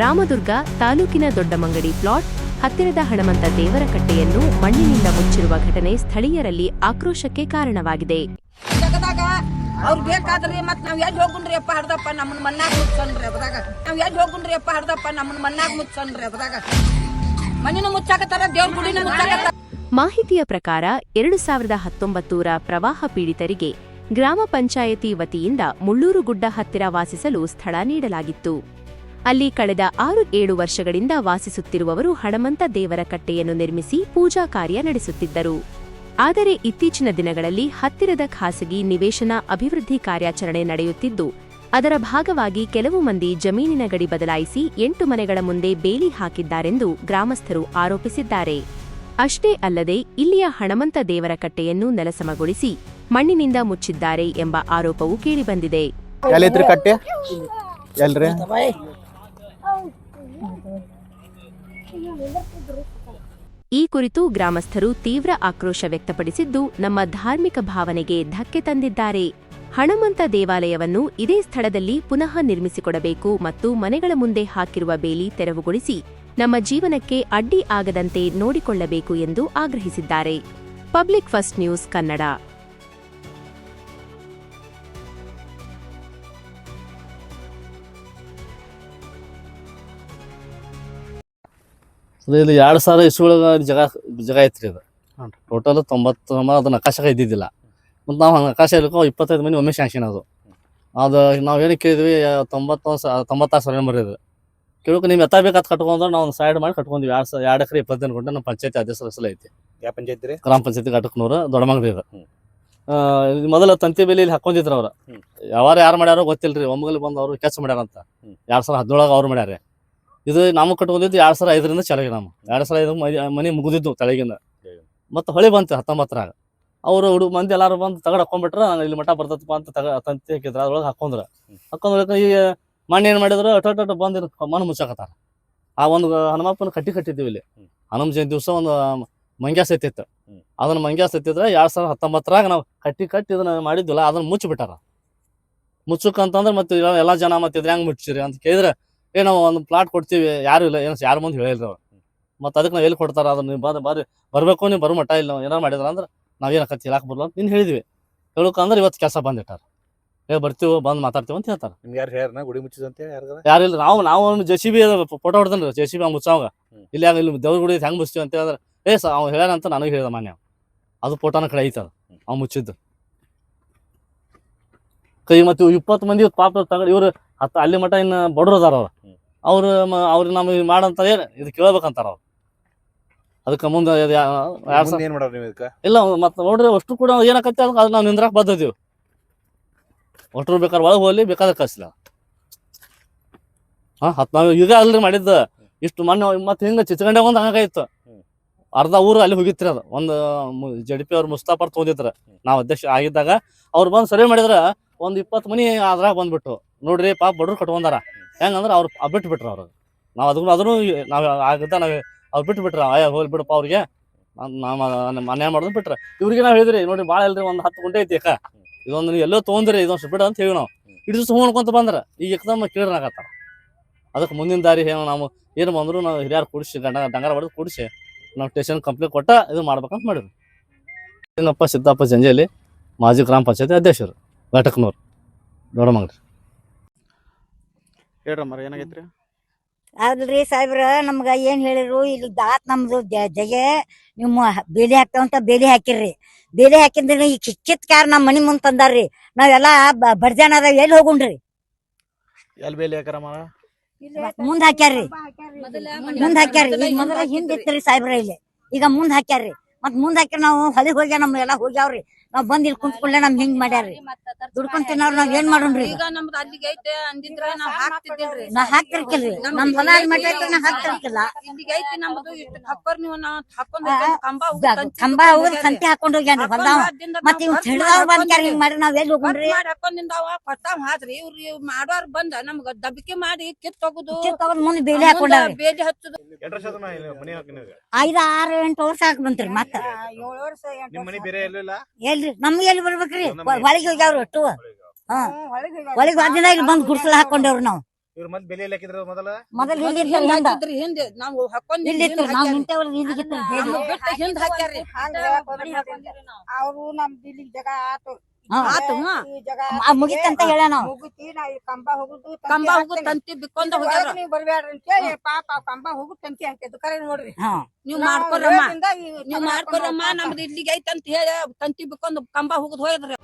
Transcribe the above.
ರಾಮದುರ್ಗ ತಾಲೂಕಿನ ದೊಡ್ಡಮಂಗಡಿ ಪ್ಲಾಟ್ ಹತ್ತಿರದ ಹಣಮಂತ ದೇವರ ಕಟ್ಟೆಯನ್ನು ಮಣ್ಣಿನಿಂದ ಮುಚ್ಚಿರುವ ಘಟನೆ ಸ್ಥಳೀಯರಲ್ಲಿ ಆಕ್ರೋಶಕ್ಕೆ ಕಾರಣವಾಗಿದೆ. ಅವ್ರು ಬೇಕಾದ್ರಿ ಮತ್ ನಾವ್ ಎಲ್ಲಿ ಹೋಗುಣ್ರಿ ಅಪ್ಪ ಹರ್ದಪ್ಪ? ನಮ್ಮನ್ ಮಣ್ಣಾಗ ಮುಚ್ಚನ್ರಿ ಅದ್ರಾಗ ನಾವ್ ಎಲ್ಲಿ ಹೋಗುಣ್ರಿ ಅಪ್ಪ ಹರ್ದಪ್ಪ? ನಮ್ಮನ್ ಮಣ್ಣಾಗ ಮುಚ್ಚನ್ರಿ ಅದ್ರಾಗ ಮನೇನು ಮುಚ್ಚಾಕತ್ತಾರ ದೇವ್ರ ಗುಡಿನ ಮುಚ್ಚಾಕತ್ತಾರ. ಮಾಹಿತಿಯ ಪ್ರಕಾರ ಎರಡು ಸಾವಿರದ ಹತ್ತೊಂಬತ್ತೂರ ಪ್ರವಾಹ ಪೀಡಿತರಿಗೆ ಗ್ರಾಮ ಪಂಚಾಯತಿ ವತಿಯಿಂದ ಮುಳ್ಳೂರು ಗುಡ್ಡ ಹತ್ತಿರ ವಾಸಿಸಲು ಸ್ಥಳ ನೀಡಲಾಗಿತ್ತು. ಅಲ್ಲಿ ಕಳೆದ ಆರು ಏಳು ವರ್ಷಗಳಿಂದ ವಾಸಿಸುತ್ತಿರುವವರು ಹಣಮಂತ ದೇವರ ಕಟ್ಟೆಯನ್ನು ನಿರ್ಮಿಸಿ ಪೂಜಾ ಕಾರ್ಯ ನಡೆಸುತ್ತಿದ್ದರು. ಆದರೆ ಇತ್ತೀಚಿನ ದಿನಗಳಲ್ಲಿ ಹತ್ತಿರದ ಖಾಸಗಿ ನಿವೇಶನ ಅಭಿವೃದ್ಧಿ ಕಾರ್ಯಾಚರಣೆ ನಡೆಯುತ್ತಿದ್ದು ಅದರ ಭಾಗವಾಗಿ ಕೆಲವು ಮಂದಿ ಜಮೀನಿನ ಗಡಿ ಬದಲಾಯಿಸಿ ಎಂಟು ಮನೆಗಳ ಮುಂದೆ ಬೇಲಿ ಹಾಕಿದ್ದಾರೆಂದು ಗ್ರಾಮಸ್ಥರು ಆರೋಪಿಸಿದ್ದಾರೆ. ಅಷ್ಟೇ ಅಲ್ಲದೆ ಇಲ್ಲಿಯ ಹಣಮಂತ ದೇವರ ಕಟ್ಟೆಯನ್ನು ನೆಲಸಮಗೊಳಿಸಿ ಮಣ್ಣಿನಿಂದ ಮುಚ್ಚಿದ್ದಾರೆ ಎಂಬ ಆರೋಪವೂ ಕೇಳಿಬಂದಿದೆ. ಈ ಕುರಿತು ಗ್ರಾಮಸ್ಥರು ತೀವ್ರ ಆಕ್ರೋಶ ವ್ಯಕ್ತಪಡಿಸಿದ್ದು ನಮ್ಮ ಧಾರ್ಮಿಕ ಭಾವನೆಗೆ ಧಕ್ಕೆ ತಂದಿದ್ದಾರೆ. ಹಣಮಂತ ದೇವಾಲಯವನ್ನು ಇದೇ ಸ್ಥಳದಲ್ಲಿ ಪುನಃ ನಿರ್ಮಿಸಿಕೊಡಬೇಕು ಮತ್ತು ಮನೆಗಳ ಮುಂದೆ ಹಾಕಿರುವ ಬೇಲಿ ತೆರವುಗೊಳಿಸಿ ನಮ್ಮ ಜೀವನಕ್ಕೆ ಅಡ್ಡಿ ಆಗದಂತೆ ನೋಡಿಕೊಳ್ಳಬೇಕು ಎಂದು ಆಗ್ರಹಿಸಿದ್ದಾರೆ. Public first news Kannada. ಅದು ಇಲ್ಲಿ ಎರಡು ಸಾವಿರ ಇಸ್ವಿ ಜಗ ಜಾಗ ಜಾಗ ಐತ್ರಿ ಇದು ಹ್ಞೂ ಟೋಟಲ್ ತೊಂಬತ್ತು ನಮ್ಮ ಅದನ್ನ ಆಕಾಶಕ್ಕೆ ಇದ್ದಿದ್ದಿಲ್ಲ. ಮತ್ತು ನಾವು ಆಕಾಶ ಇರ್ಕೊ ಇಪ್ಪತ್ತೈದು ಮಂದಿ ಒಮ್ಮೆ ಶಾಂಕ್ಷನ್ ಅದು. ಅದು ನಾವು ಏನು ಕೇಳಿದ್ವಿ ತೊಂಬತ್ತು ತೊಂಬತ್ತಾರು ಸಾವಿರ ನಂಬರ್ ಇದು ಕೇಳೋಕೆ ನೀವು ಎತ್ತ ಬೇಕಾದ್ ಕಟ್ಕೊಂಡ್ರೆ ನಾವು ಒಂದು ಸೈಡ್ ಮಾಡಿ ಕಟ್ಕೊಂಡ್ವಿ. ಎರಡು ಸಾವಿರ ಎರಡು ಎಕರೆ ಇಪ್ಪತ್ತೈದು ಗಂಟೆ ನಮ್ಮ ಪಂಚಾಯತಿ ಅಧ್ಯಕ್ಷರ ಹೆಸರು ಐತಿ. ಯಾವ ಪಂಚಾಯತ್ ರೀ? ಗ್ರಾಮ ಪಂಚಾಯತಿ ಘಟಕನೂರು ದೊಡ್ಡಮಂಗಡಿ ಇದು ಮೊದಲು ಆ, ಇದು ಮೊದಲ ತಂತಿ ಬೇಲಿ ಹಾಕೊಂಡಿದ್ರು ಅವ್ರು. ಯಾವಾರ ಯಾರು ಮಾಡ್ಯಾರೋ ಗೊತ್ತಿಲ್ರಿ ಒಮ್ಮಗಲಿ ಬಂದು ಅವರು ಕೆಲಸ ಮಾಡ್ಯಾರಂತ. ಎರಡ್ ಸಾವಿರ ಹದಿನೇಳಾಗ ಅವ್ರು ಮಾಡ್ಯಾರ. ಇದು ನಮಗೆ ಕಟ್ಕೊಂಡಿದ್ದು ಎರಡ್ ಸಾವಿರ ಐದರಿಂದ ಚಲಗಿ ನಮ್ಮ ಎರಡ್ ಸಾವಿರ ಐದು ಮನೆ- ಮುಗಿದಿದ್ದು ತಳಗಿಂದ ಮತ್ತೆ ಹೊಳೆ ಬಂತು ಹತ್ತೊಂಬತ್ತರಾಗ ಅವರು ಹುಡುಗ ಮಂದಿ ಎಲ್ಲಾರು ಬಂದು ತಗಡ್ ಹಾಕೊಂಡ್ಬಿಟ್ರ ಇಲ್ಲಿ ಮಠ ಬರ್ತದಪ್ಪ ಅಂತ ತಗ ತಂತಿ ಹಾಕಿದ್ರ. ಅದ್ರೊಳಗೆ ಹಾಕೊಂಡ್ರ. ಹಾಕೊಂಡ್ರ ಈ ಮಣ್ಣು ಏನ್ ಮಾಡಿದ್ರು? ಅಟೋಟ ಅಟ ಬಂದು ಮಣ್ಣು ಮುಚ್ಚಾಕತ್ತಾರ. ಆ ಒಂದು ಹನುಮಪ್ಪನ ಕಟ್ಟಿ ಕಟ್ಟಿದ್ದೀವಿ ಇಲ್ಲಿ. ಹನುಮ ಜಯಂತಿ ದಿವಸ ಒಂದು ಮಂಗ್ಯಾಸ ಎತ್ತಿತ್ತು ಅದನ್ನ ಮಂಗ್ಯಾಸ ಎತ್ತಿದ್ರೆ ಎರಡ್ ಸಾವಿರ ಹತ್ತೊಂಬತ್ತರಾಗ ನಾವು ಕಟ್ಟಿ ಕಟ್ಟಿ ಇದನ್ನ ಮಾಡಿದ್ವಿಲ್ಲ ಅದನ್ನ ಮುಚ್ಚಿಬಿಟ್ಟಾರ ಮುಚ್ಚಕ್ಕಂತಂದ್ರೆ ಮತ್ತೆ ಎಲ್ಲ- ಜನ ಮತ್ತೆ ಇದ್ರ ಹೆಂಗ್ ಮುಚ್ಚಿರಿ ಅಂತ ಕೇಳಿದ್ರೆ ಏ ನಾವು ಒಂದು ಪ್ಲಾಟ್ ಕೊಡ್ತೀವಿ. ಯಾರು ಇಲ್ಲ ಏನೋ ಯಾರ ಮುಂದೆ ಹೇಳಿಲ್ಲ ಅವ್ರು. ಮತ್ತೆ ಅದಕ್ಕೆ ನಾವು ಎಲ್ಲಿ ಕೊಡ್ತಾರ? ಅದನ್ನ ನೀವು ಬಂದು ಬಾರಿ ಬರ್ಬೇಕು ನೀವು ಬರೋ ಮಟ್ಟ ಇಲ್ಲ ನಾವು ಏನಾರು ಮಾಡಿದ್ರ ಅಂದ್ರೆ ನಾವೇನು ಕತ್ತಿ ಹೇಳಕ್ ಬರಲ್ಲ ಅಂತ ನೀನು ಹೇಳಿದ್ವಿ. ಹೇಳಕ್ಕಂದ್ರೆ ಇವತ್ತು ಕೆಲಸ ಬಂದಿಟ್ಟಾರ ಏ ಬರ್ತೀವಿ ಬಂದು ಮಾತಾಡ್ತೀವಿ ಅಂತ ಹೇಳ್ತಾರೆ. ನಿಮ್ಗೆ ಯಾರು ಹೇಳ್ಯಾರ? ಗುಡಿ ಮುಚ್ಚಿದಂತ ಯಾರಿಲ್ಲ ನಾವು ನಾವು ಜೆ ಸಿ ಬಿ ಫೋಟೋ ಹೊಡ್ದನ್ರಿ ಜೆ ಸಿ ಬಿ ಅವ್ನು ಮುಚ್ಚಾವಾಗ ಇಲ್ಲಿ ಆಗ ಇಲ್ಲಿ ದೇವ್ರ ಗುಡಿ ಹೆಂಗೆ ಮುಚ್ತೀವಿ ಅಂತ ಹೇಳಿದ್ರೆ ಏ ಸ ಅವ್ನು ಹೇಳ್ಯಾನ ಅಂತ ನನಗೆ ಹೇಳಿದ ಮಾನ್ಯ ಅದು ಫೋಟೋನ ಕಡೆ ಐತದ ಅವ್ನು ಮುಚ್ಚಿದ್ದು. ಕೈ ಮತ್ತೆ ಇಪ್ಪತ್ತು ಮಂದಿ ಪಾಪ ತಗೊಂಡು ಇವ್ರು ಹತ್ತು ಅಲ್ಲಿ ಮಠ ಇನ್ನು ಬಡವ್ರು ಅದಾರ ಅವ್ರು. ಅವ್ರು ಮ- ಅವ್ರು ನಮಗೆ ಮಾಡಂತ ಏನು? ಇದು ಕೇಳ್ಬೇಕಂತಾರ ಅವ್ರು. ಅದಕ್ಕೆ ಮುಂದೆ ಇದು ಯಾ- ಎರಡ್ ಸಾವಿರ- ಮುಂದೆ ಏನ್ ಮಾಡೋರು ನೀವು ಇದಕ್ಕ ಇಲ್ಲ ಮತ್ತೆ ನೋಡ್ರಿ ಅಷ್ಟು ಕೂಡ ಏನಕತ್ತೆ ಅದಕ್ಕೆ ಅದು ನಾವು ನಿಂದ್ರಾಕ್ ಬದ್ದಿದ್ದೀವಿ ಒಟ್ಟರು ಬೇಕಾದ್ರೆ ಒಳಗೆ ಹೋಗ್ಲಿ ಬೇಕಾದ್ರೆ ಕಳಿಸ್ಲ. ಹಾ ಹತ್ತು ನಾವು ಈಗ ಅಲ್ರಿ ಮಾಡಿದ್ದ. ಇಷ್ಟು ಮೊನ್ನೆ ಮತ್ತೆ ಹಿಂಗೆ ಚಿತ್ರಗಂಡೆ ಒಂದು ಹಂಗಾಗಿತ್ತು ಹ್ಮ್. ಅರ್ಧ ಊರು ಅಲ್ಲಿ ಹೋಗಿತ್ತು ಅದು. ಒಂದು ಜಡಿ ಪಿ ಅವ್ರು ಮುಸ್ತಾಫರ್ ತೊಗೊಂಡಿದ್ರ ನಾವು ಅಧ್ಯಕ್ಷ ಆಗಿದ್ದಾಗ ಅವ್ರು ಬಂದು ಸರ್ವೆ ಮಾಡಿದ್ರ ಒಂದು ಇಪ್ಪತ್ತು ಮನಿ ಅದ್ರಾಗ ಬಂದ್ಬಿಟ್ಟು ನೋಡ್ರಿ ಪಾಪ ಬಡ್ರು ಕಟ್ಕೊಂಡಾರ. ಹೆಂಗಂದ್ರೆ ಅವ್ರು ಬಿಟ್ಟು ಬಿಟ್ರು ಅವ್ರು. ನಾವು ಅದನ್ನು ಅದನ್ನು ನಾವು ಆಗಿದ್ದ ನಾವು ಅವ್ರು ಬಿಟ್ಟು ಬಿಟ್ರ ಅಯ್ಯ ಹೋಗಿ ಬಿಡಪ್ಪ ಅವ್ರಿಗೆ. ನಾವು ಅನ್ಯಾಯ ಮಾಡೋದು ಬಿಟ್ರ. ಇವ್ರಿಗೆ ನಾವು ಹೇಳಿದ್ರಿ ನೋಡಿ ಭಾಳ ಇಲ್ರಿ ಒಂದು ಹತ್ತು ಗುಂಟೆ ಐತಿ ಅಕ್ಕ. ಇದೊಂದು ಎಲ್ಲೋ ತೊಗೊಂಡ್ರಿ ಇದೊಂದು ಬಿಡ ಅಂತ ಹೇಳಿ ನಾವು. ಇಡೀ ಹೋಗ್ಕೊಂತ ಬಂದ್ರ, ಈಗ ಎಕ್ದಮ್ಮ ಕೇಳ್ರಾಗತ್ತಾರ ಅದಕ್ಕೆ ಮುಂದಿನ ದಾರಿ ಏನು ನಾವು, ಏನು ಬಂದ್ರು ನಾವು ಹಿರಿಯರು ಕೂಡಿಸಿ, ಗಂಡ ಡಂಗಾರ ಹೊಡೆದು ಕೂಡಿಸಿ, ನಾವು ಸ್ಟೇಷನ್ ಕಂಪ್ಲೇಂಟ್ ಕೊಟ್ಟ ಇದು ಮಾಡ್ಬೇಕಂತ ಮಾಡಿದ್ರು ಏನಪ್ಪ ಸಿದ್ದಪ್ಪ ಜಂಜೇಲಿ, ಮಾಜಿ ಗ್ರಾಮ ಪಂಚಾಯತಿ ಅಧ್ಯಕ್ಷರು, ಘಟಕನೂರು, ದೊಡ್ಡಮಂಗ್ರಿ. ಹೇಳ್ರಮ್ಮ ಏನಾಗೈತ್ರಿ? ಅಲ್ರಿ ಸಾಹೇಬ್ರ ನಮ್ಗ ಏನ್ ಹೇಳಿರು ಇಲ್ಲಿ ದಾತ್ ನಮ್ದು ಜ- ಜಗೆ ನಿಮ್ಮ ಬೇಲಿ ಹಾಕ್ತಾವಂತ ಬೇಲಿ ಹಾಕಿರ್ರಿ. ಬೇಲಿ ಹಾಕಿದ್ರೆ ಈ ಕಿಚ್ಚಿತ್ ಕಾರ್ ನಮ್ ಮನಿ ಮುಂದ್ ತಂದಾರ್ರಿ. ನಾವೆಲ್ಲಾ ಬರ್ಜಾನ ಎಲ್ಲಿ ಹೋಗುಣ್ರಿ ಬೇಲಿ ಮುಂದ್ ಹಾಕ್ಯಾರ್ರಿ. ಮುಂದ್ ಹಾಕ್ಯಾರ್ರಿ. ಈಗ ಮೊದಲ ಹಿಂದ್ ಇತ್ರಿ ಸಾಹೇಬ್ರ ಇಲ್ಲಿ. ಈಗ ಮುಂದ್ ಹಾಕ್ಯಾರ್ರಿ. ಮತ್ ಮುಂದ್ ಹಾಕ್ಯಾರ ನಾವು ಹೊಲಿಗೆ ಹೋಗ್ಯ ನಮ್ ಎಲ್ಲಾ ಹೋಗ್ಯಾವ್ರಿ. ನಾವ್ ಬಂದ್ ಇಲ್ಲಿ ಕುಂತ್ಕೊಳ್ಳೆ ನಮ್ ಹಿಂಗ್ ಮಾಡ್ಯಾರ್ರಿ. ದುಡ್ಕೊಂಡ್ ತಿನ್ನೋರ್ ನಾವ್ ಏನ್ ಮಾಡೋಣ್ರಿ ಈಗ? ನಮ್ದು ಅಲ್ಲಿಗೆ ಐತೆ ಅಂದಿದ್ರೆ ನಾವ್ ಹಾಕ್ತಿದ್ದಿಲ್ರಿ. ನಾ ಹಾಕ್ತಿರ್ಕಿಲ್ರಿ. ನಮ್ ಹೊಲ ಅಲ್ಲಿ ಮಠ ಐತಿ ನಾ ಹಾಕ್ತಿರ್ಕಿಲ್ಲ. ಇಲ್ಲಿಗೆ ಐತಿ ನಮ್ದು ಇಷ್ಟು ಥಪ್ಪರ್ ನೀವು ನಾವು ಹಾಕೊಂಡ್ ಕಂಬ ಹೋಗಿ ಕಂಬ ಹಾಕೊಂಡ್ ಹೋಗಿ ತಂತಿ ಹಾಕೊಂಡ್ ಹೋಗ್ಯಾನ್ರಿ ಹೊಲ್ದಾವ. ಮತ್ ಇವ್ ಖರ್ಚ್ ಬಂದ್ ಹಿಂಗ್. ಮಾಡಿ ನಾವ್ ಎಲ್ಲಿ ಹೋಗ್ರಿ ಹೋಗುಣ್ರಿ ಮಾಡಿ ಹಾಕೊಂಡಿಂದಾವ ಕೊಟ್ಟಾವ್ ಹಾದ್ರಿ ಇವ್ರು ಮಾಡೋರ್ ಬಂದ ನಮ್ಗ ದಬ್ಬಿಕೆ ಮಾಡಿ ಕಿತ್ತೋಗುದು ತಗೊಂಡ್ ಮುಂದ್ ಬೇಲಿ ಹಾಕೊಂಡಾರ ಬೇಲಿ ಹಚ್ಚುದು. ಐದ ಆರು ಎಂಟು ವರ್ಷ ಹಾಕ್ ಬಂತ್ರಿ ಮತ್ತ. ನಿಮ್ ಮನಿ ಬೇರೆ ಎಲ್ಲೂ ಇಲ್ಲ ಎಲ್ರಿ ನಮ್ಗೆ ಎಲ್ಲಿ ಬರ್ಬೇಕ್ರಿ. ಹೊಳಿಗೆ ಹೋಗ್ಯಾವ್ರಿ ಅಷ್ಟು. ಹಾ. ಒಂದ್ ದಿನ ಇಲ್ಲಿ ಬಂದ್ ಗುಡ್ಸಲ ಹಾಕೊಂಡೇವ್ರಿ ನಾವು. ಇವ್ರ ಮತ್ ಬೆಲೆ ಹಾಕಿದ್ರ ಮೊದಲ? ಮೊದಲ ಹಿಂದ್ ನಾವು ಹಾಕೊಂಡ್ ನಾವ್ ನಿಂತೇವಲ್ಲ ಇಲ್ಲಿಗಿತ್ತು ಬಿಟ್ಟು ಹಿಂದ್ ಹಾಕ್ಯಾರ್ರಿ ಅವ್ರು ನಮ್ದು ಇಲ್ಲಿ ಜಗ ಆತು. ಆತು, ಹಾ. ಮುಗಿತಂತ ಹೇಳ ನಾವು ಮುಗಿತಿ ನಾ ಕಂಬ ಹೋಗುದು ಕಂಬ ಹೋಗು ತಂತಿ ಬಿಕ್ಕೊಂಡ ಹೋಗ್ಯಾರ. ನೀವು ಬರಬೇಡ್ರಿ ಅಂತ ಹೇಳಿ ಪಾಪ ಕಂಬ ಹೋಗು ತಂತಿ ಹಾಕಿದ್ದು ಕರೆ ನೋಡ್ರಿ. ನೀವು ಮಾಡ್ಕೊರಮ್ಮ. ನೀವು ಮಾಡ್ಕೊರಮ್ಮ. ನಮ್ದು ಇಲ್ಲಿಗೆ ಐತ್ ಅಂತ ಹೇಳಿ ತಂತಿ ಬಿಕ್ಕೊಂದು ಕಂಬ ಹೋಗುದ್ ಹೋಯದ್ರಿ